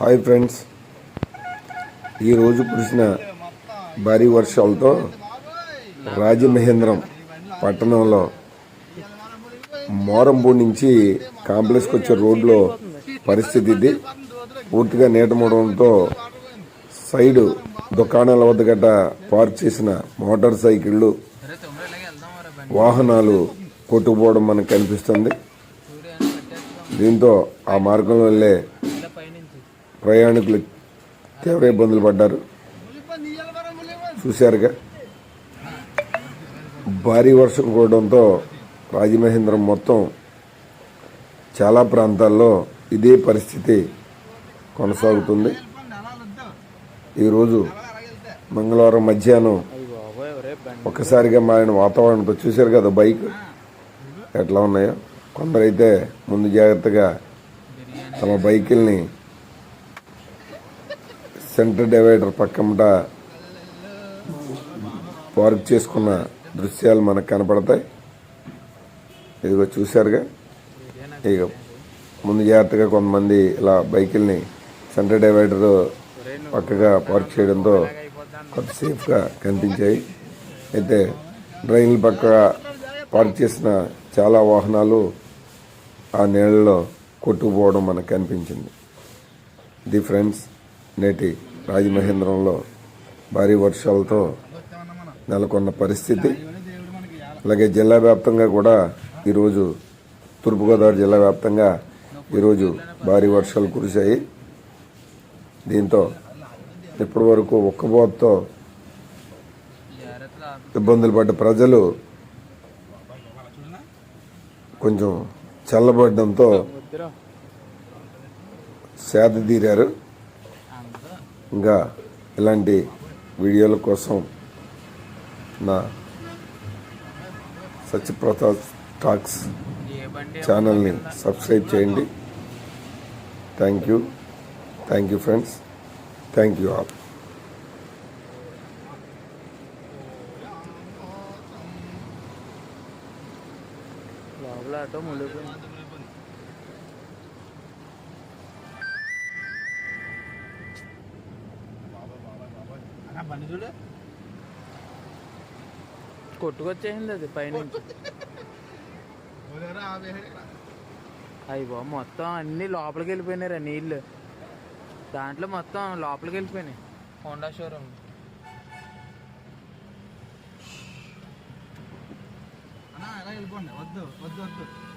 Hi friends. ఈరోజు కురిసిన భారీ వర్షాలతో రాజమహేంద్రం పట్టణంలో మోరంపూడి నుంచి కాంప్లెక్స్కి వచ్చే రోడ్లో పరిస్థితి ఇది. పూర్తిగా నీటమూడడంతో సైడు దుకాణాల వద్ద గట్ట పార్క్ చేసిన మోటార్ సైకిళ్ళు వాహనాలు కొట్టుకుపోవడం మనకు కనిపిస్తుంది. దీంతో ఆ మార్గంలో వెళ్ళే ప్రయాణికులు తీవ్ర ఇబ్బందులు పడ్డారు? చూశారుగా. భారీ వర్షం కురవడంతో రాజమహేంద్రం మొత్తం చాలా ప్రాంతాల్లో ఇదే పరిస్థితి కొనసాగుతుంది. ఈరోజు మంగళవారం మధ్యాహ్నం ఒక్కసారిగా మారిన వాతావరణంతో చూశారు కదా బైక్? ఎట్లా ఉన్నాయో? కొందరైతే ముందు జాగ్రత్తగా తమ బైకుల్ని సెంటర్ డివైడర్ పక్కమట పార్క్ చేసుకున్న దృశ్యాలు మనకు కనపడతాయి. ఇదిగో చూశారుగా? ఇక ముందు జాగ్రత్తగా కొంతమంది ఇలా బైకుల్ని సెంటర్ డివైడర్ పక్కగా పార్క్ చేయడంతో కొంత సేఫ్గా కనిపించాయి. అయితే డ్రైన్ల పక్క పార్క్ చేసిన చాలా వాహనాలు ఆ నీళ్ళలో కొట్టుకుపోవడం మనకు కనిపించింది. ది ఫ్రెండ్స్ నేటి రాజమహేంద్రంలో భారీ వర్షాలతో నెలకొన్న పరిస్థితి. అలాగే జిల్లా వ్యాప్తంగా కూడా ఈరోజు తూర్పుగోదావరి జిల్లా వ్యాప్తంగా ఈరోజు భారీ వర్షాలు కురిశాయి. దీంతో ఇప్పటి వరకు ఒక్కబోతతో ఇబ్బందులు పడ్డ ప్రజలు కొంచెం చల్లబడడంతో సేద తీరారు. ఇంకా ఇలాంటి వీడియోల కోసం నా సత్యప్రతాప్ టాక్స్ ఛానల్ని సబ్స్క్రైబ్ చేయండి. Thank you thank you friends thank you all లోపల ఆటో చూడు. కొట్టుకొచ్చేసింది అది అయ్యి బాబు మొత్తం అన్ని లోపలికి వెళ్ళిపోయినాయి నీళ్ళు. దాంట్లో మొత్తం లోపలికి వెళ్ళిపోయినాయి. Honda showroom. వెళ్ళిపోండి? వద్దు వద్దు వద్దు.